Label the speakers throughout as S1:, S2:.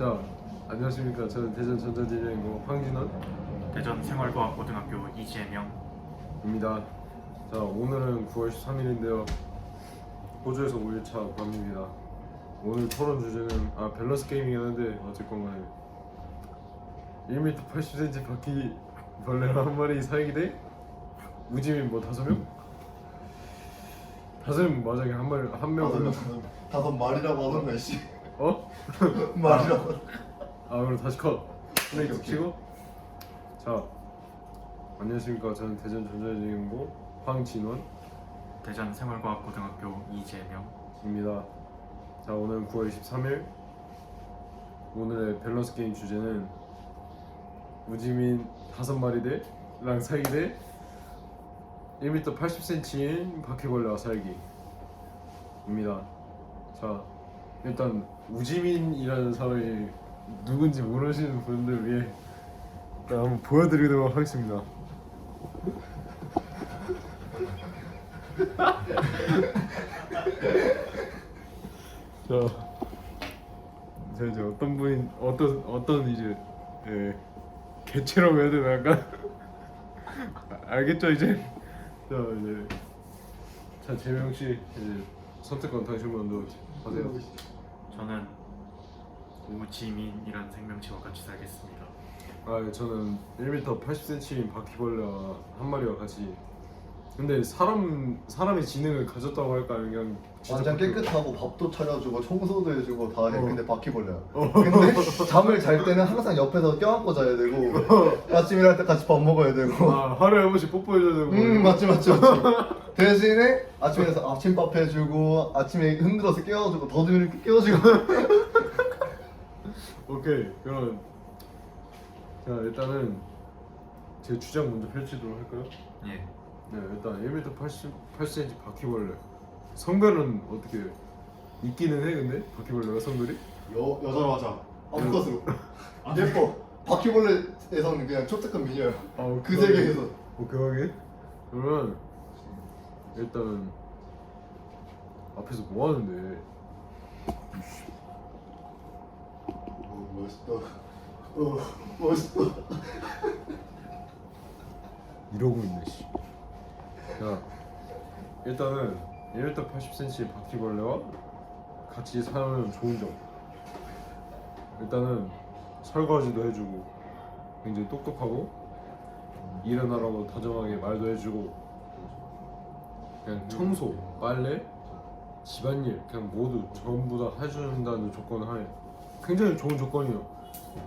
S1: 자, 안녕하십니까. 저는 대전 전자디자인고 황진원입니다.
S2: 대전 생활과학고등학교 이재명입니다.
S1: 자, 오늘은 9월 13일인데요. 호주에서 5일차 밤입니다. 오늘 토론 주제는 아 밸런스 게임이긴 한데 어쨌건 간에 1m 80cm 바퀴 벌레가 한 마리 사이기 대 우지민 뭐 다섯 명? 다섯 명 맞아 한 마리 한
S3: 다섯
S1: 명은
S3: 명 다섯 말이라고 하는 거야 씨
S1: 어?
S3: 말이라고
S1: 아 그럼 다시 컷.
S3: 오케이,
S1: 플레이
S3: 오케이.
S1: 치고. 자, 안녕하십니까. 저는 대전 전자진흥고 황진원입니다.
S2: 대전 생활과학고등학교 이재명.
S1: 자, 오늘은 9월 23일. 오늘의 밸런스 게임 주제는 우지민 다섯 마리 대랑 살기 대 1m 80cm인 바퀴벌레와 살기입니다. 자, 일단 우지민이라는 사람이 누군지 모르시는 분들 위해 일단 한번 보여드리도록 하겠습니다. 자, 자 이제 어떤 분인 어떤 어떤 이제 예, 개체라고 해야 되나 약간 아, 알겠죠 이제 자 이제 자 재명 씨 이제 선택권 당신 먼저 하세요.
S2: 저는 우지민이라는 생명체와 같이 살겠습니다.
S1: 아 예, 저는 1m 80cm인 바퀴벌레와 한 마리와 같이. 근데 사람 사람의 지능을 가졌다고 할까 아니면 그냥 진짜
S3: 완전
S1: 바퀴-
S3: 깨끗하고 밥도 차려주고 청소도 해주고 다 해.
S1: 어.
S3: 근데 바퀴벌레야. 근데 잠을 잘 때는 항상 옆에서 껴안고 자야 되고 아침 일할 때 같이 밥 먹어야 되고.
S1: 아 하루에 한 번씩 뽀뽀해줘야 되고.
S3: 음 맞지 맞지 맞지 대신에 아침에서 아침밥 해주고 아침에 흔들어서 깨워주고 더듬이 이렇게 깨워주고.
S1: 오케이 그럼 자 일단은 제 주장 먼저 펼치도록 할까요?
S2: 예.
S1: 네 일단 1m 88cm 바퀴벌레. 성별은 어떻게 있기는 해 근데? 바퀴벌레가 성별이?
S3: 여, 여자로 하자. 아무것으로. 예뻐. 바퀴벌레에서는 그냥 초특급 미녀야.
S1: 아,
S3: 그 세계에서.
S1: 오케이 오케이 그러면 일단 앞에서 뭐 하는데?
S3: 어, 멋있다. 어 멋있다.
S1: 이러고 있네 씨. 자 일단은 1m 80cm 바퀴벌레와 같이 살면 좋은 점. 일단은 설거지도 해주고 굉장히 똑똑하고 일어나라고 다정하게 말도 해주고 그냥 청소, 빨래, 집안일 그냥 모두 전부 다 해준다는 조건 하에 굉장히 좋은 조건이에요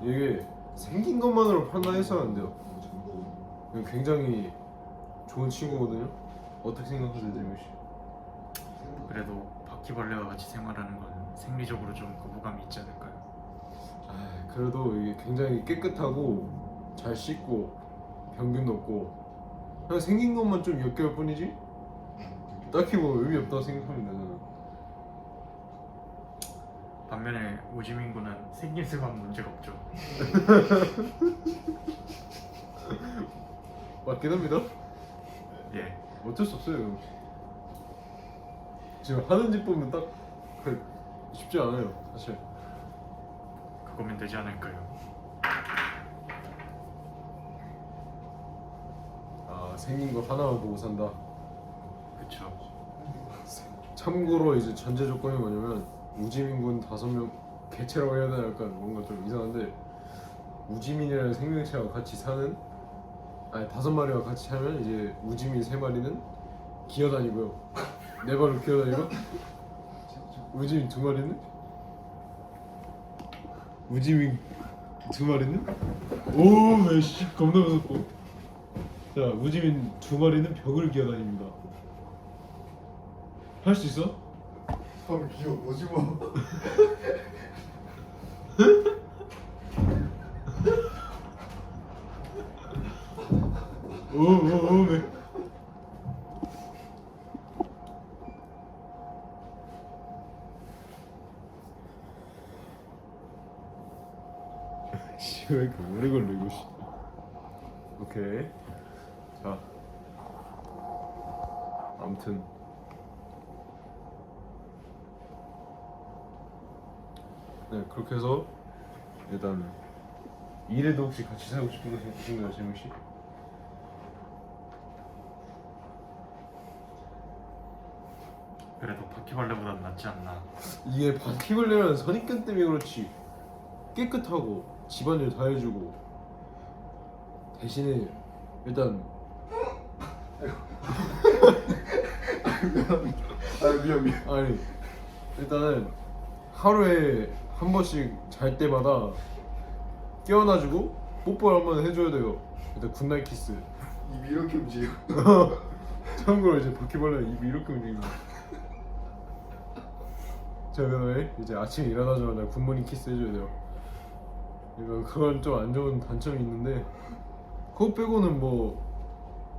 S1: 이게 생긴 것만으로 판단해서는 안 돼요 굉장히 좋은 친구거든요. 어떻게 생각하세요, 재민 씨?
S2: 그래도 바퀴벌레와 같이 생활하는 건 생리적으로 좀 거부감이 있지 않을까요?
S1: 아, 그래도 이게 굉장히 깨끗하고 잘 씻고 병균도 없고 그냥 생긴 것만 좀 역겨울 뿐이지 딱히 뭐 의미 없다고 생각합니다 저는.
S2: 반면에 우지민 군은 생긴 수만 문제가 없죠.
S1: 맞긴 합니다.
S2: 예.
S1: 어쩔 수 없어요. 지금 하는 집 보면 딱 그, 쉽지 않아요, 사실.
S2: 그거면 되지 않을까요?
S1: 아 생긴 거 하나만 보고 산다. 참고로 이제 전제 조건이 뭐냐면 우지민군 다섯 명 개체라고 해야 되나? 약간 뭔가 좀 이상한데 우지민이라는 생명체와 같이 사는 아니 다섯 마리와 같이 살면 이제 우지민 세 마리는 기어다니고요. 네 발로 기어다니고 우지민 두 마리는? 우지민 두 마리는? 오메씨 겁나 무섭고. 자 우지민 두 마리는 벽을 기어다닙니다 할 수 있어?
S3: 형 귀여워 뭐지 뭐
S1: 오오오 네. 씨왜 이렇게 오래 걸려 이거 씨. 오케이 자 아무튼 네 그렇게 해서 일단 일에도 혹시 같이 살고 싶은 거 있으신가요, 재명 씨?
S2: 그래도 바퀴벌레보단 낫지 않나.
S1: 이게 바퀴벌레라는 선입견 때문에 그렇지 깨끗하고 집안일 다 해주고 대신에 일단
S3: 아 미안 미안.
S1: 아니 일단은 하루에 한 번씩 잘 때마다 깨어나주고 뽀뽀를 한 번 해줘야 돼요. 일단 굿나잇 키스.
S3: 입이 이렇게 움직여.
S1: 참고로 이제 바퀴벌레는 입이 이렇게 움직입니다 자 그다음에 이제 아침에 일어나자마자 굿모닝 키스 해줘야 돼요. 이거 그건 좀 안 좋은 단점이 있는데 그거 빼고는 뭐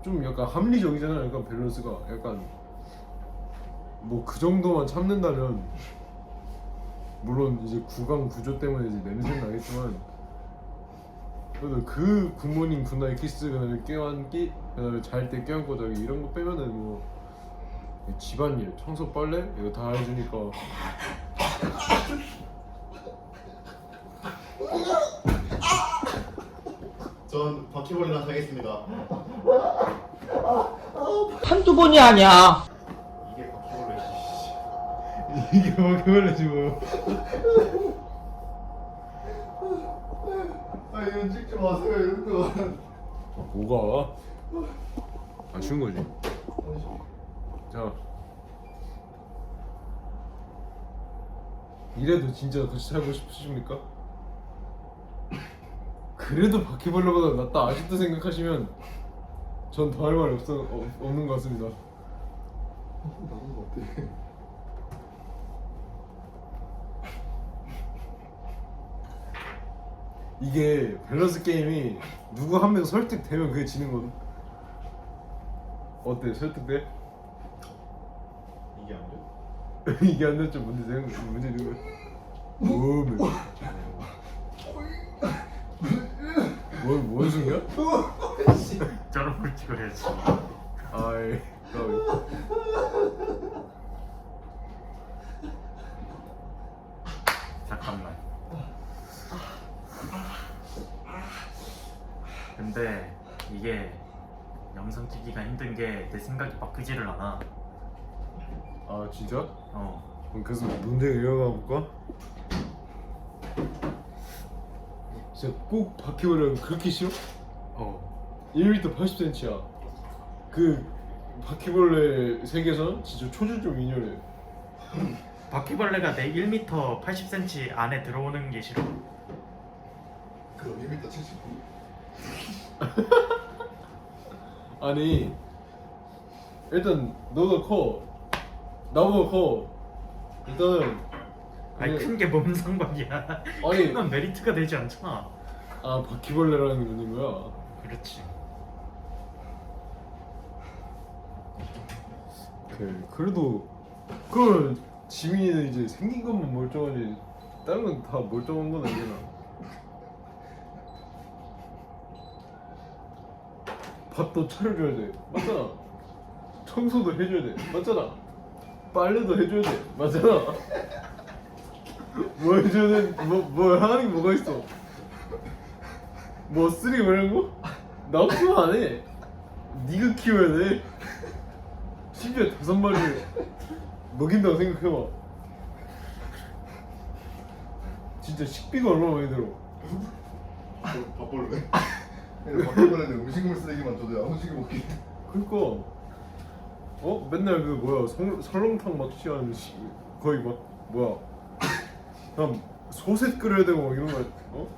S1: 좀 약간 합리적이잖아요. 약간 밸런스가. 약간 뭐 그 정도만 참는다면 물론 이제 구강 구조 때문에 이제 냄새는 나겠지만 그래도 그 굿모닝 굿나잇 키스 그다음에 깨어안기 그다음에 잘 때 깨안고 자기 이런 거 빼면은 뭐 집안일 청소 빨래 이거 다 해주니까
S3: 전 바퀴벌레랑 가겠습니다.
S4: 한두 번이 아니야.
S3: 이게.
S1: 이게 바퀴벌레지 뭐
S3: 아 이런 찍지 마세요 이런 거.
S1: 뭐가 아쉬운 거지 자 이래도 진짜 같이 살고 싶으십니까? 그래도 바퀴벌레보다 낫다 아직도 생각하시면 전 더 할 말이 없어, 어, 없는 것 같습니다
S3: 나는 거 어때?
S1: 이게 밸런스 게임이 누구 한 명 설득되면 그게 지는 거든 어때 설득돼?
S3: 이게 안 돼?
S1: 이게 안 됐죠 문제 생각 문제 있는 거야 뭐뭐 뭐, 뭔 소리야?
S2: 저런 걸 찍어야지.
S1: 아이 까비
S2: 잠깐만. 근데 이게 영상 찍기가 힘든 게 내 생각이 바뀌지를 않아.
S1: 아 진짜?
S2: 어.
S1: 그럼 계속 문제 이어가 볼까? 진짜 꼭 바퀴벌레는 그렇게 싫어?
S2: 어.
S1: 1m 80cm야 그 바퀴벌레 세계에서는 진짜 초절정 미녀래
S2: 바퀴벌레가 내 1m 80cm 안에 들어오는 게 싫어.
S3: 그럼 1m 79.
S1: 아니 일단 너가 커 나보다 커 일단은
S2: 아니
S1: 그냥-
S2: 큰 게 뭔 상관이야.
S1: 아니-
S2: 큰 건 메리트가 되지 않잖아.
S1: 아 바퀴벌레라는 게 있는 거야
S2: 그렇지.
S1: 그 그래도 그걸 지민이는 이제 생긴 것만 멀쩡하지 다른 건 다 멀쩡한 건 아니잖아 밥도 차려줘야 돼. 맞잖아. 청소도 해줘야 돼. 맞잖아. 빨래도 해줘야 돼. 맞잖아. 뭐 해줘야 돼? 뭐, 뭐 하는 게 뭐가 있어? 뭐 쓰레기 버리는 거? 나 없으면 안해. 네가 키워야 돼. 심지어 다섯 마리를 먹인다고 생각해봐. 진짜 식비가 얼마나 많이 들어?
S3: 밥벌레. 바퀴벌레는 음식물 쓰레기만 줘도 야무지게 먹기.
S1: 그니까 어? 맨날 그 뭐야 설, 설렁탕 막 취하는 시, 거의 막 뭐야 그냥 소세 끓여야 되고 막 이런 거 어?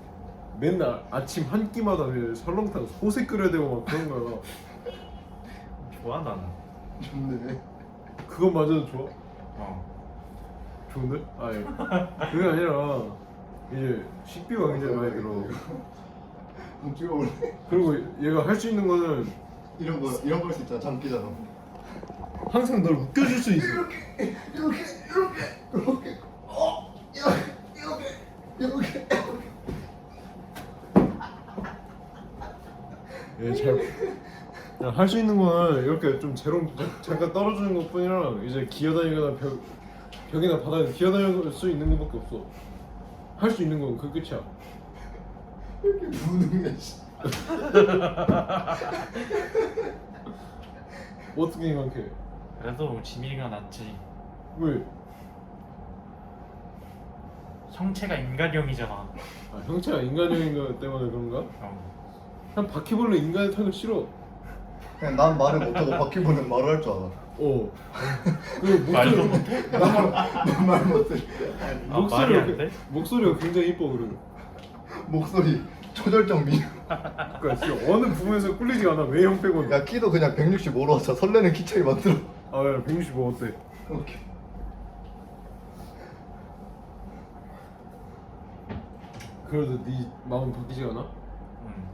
S1: 맨날 아침 한 끼마다 왜 설렁탕 소세 끓여야 되고 막 그런 거야
S2: 좋아 나는.
S3: 좋네.
S1: 그것마저도 좋아?
S2: 어.
S1: 좋은데? 아니 그게 아니라 이제 식비가 굉장히 많이 들어
S3: 한번 찍어볼래?
S1: 그리고 얘가 할 수 있는 거는
S3: 이런 거 이런 거 할 수 있잖아. 장기잖아.
S1: 항상 널 웃겨줄 수 있어
S3: 이렇게 이렇게 이렇게 어 이렇게 이렇게 이렇게
S1: 얘잘할 수 있는 거는 이렇게 좀 재롱 잠깐 떨어지는 것뿐이라 이제 기어다니거나 벽 벽이나 바닥에 기어다닐 수 있는 것밖에 없어 할 수 있는 건 그 끝이야
S3: 이렇게 무능해 씨.
S1: 어떻게 생각해?
S2: 그래도 지민이가 낫지.
S1: 왜?
S2: 형체가 인간형이잖아.
S1: 아 형체가 인간형인 거 때문에 그런가?
S2: 어.
S1: 난 바퀴벌레 인간의 타격 싫어.
S3: 그냥 난 말을 못하고 바퀴벌레는 말을 할 줄 알아
S1: 어. 그
S2: 말도
S1: 목소리,
S2: 못해?
S3: 말 못해
S2: 아, 말이
S1: 목소리가
S2: 안 돼?
S1: 목소리가 굉장히 이뻐 그래.
S3: 목소리 초절정 미.
S1: 그러니까 진짜 어느 부분에서 꿀리지가 않아. 왜 형 빼고?
S3: 야 키도 그냥 165로 하자. 설레는 키 차이 만들어.
S1: 아, 야, 165 어때?
S3: 오케이.
S1: 그래도 네 마음 바뀌지가 않아?
S2: 응.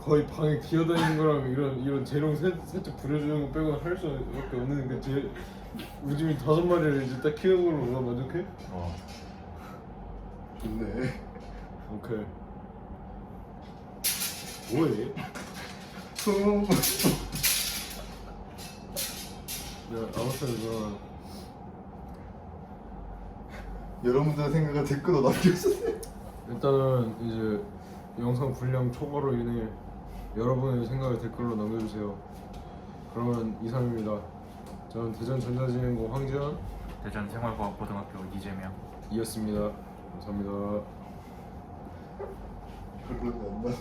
S1: 거의 방에 기어다니는 거랑 이런 이런 재롱 세, 살짝 부려주는 거 빼고 할 수밖에 없는 그 제, 우지미 다섯 마리를 이제 딱 키우는 걸로 나 만족해?
S2: 어.
S3: 좋네.
S1: 오케이. 뭐해?
S3: 음.
S1: 야, 아무튼 너
S3: 여러분들의 생각을 댓글로 남겨주세요.
S1: 일단은 이제 영상 분량 초과로 인해 여러분의 생각을 댓글로 남겨주세요. 그러면 이상입니다. 저는 대전 전자진흥고 황지현
S2: 대전 생활과학고등학교 이재명.
S1: 이었습니다. 감사합니다.
S3: 별로 안 맞네.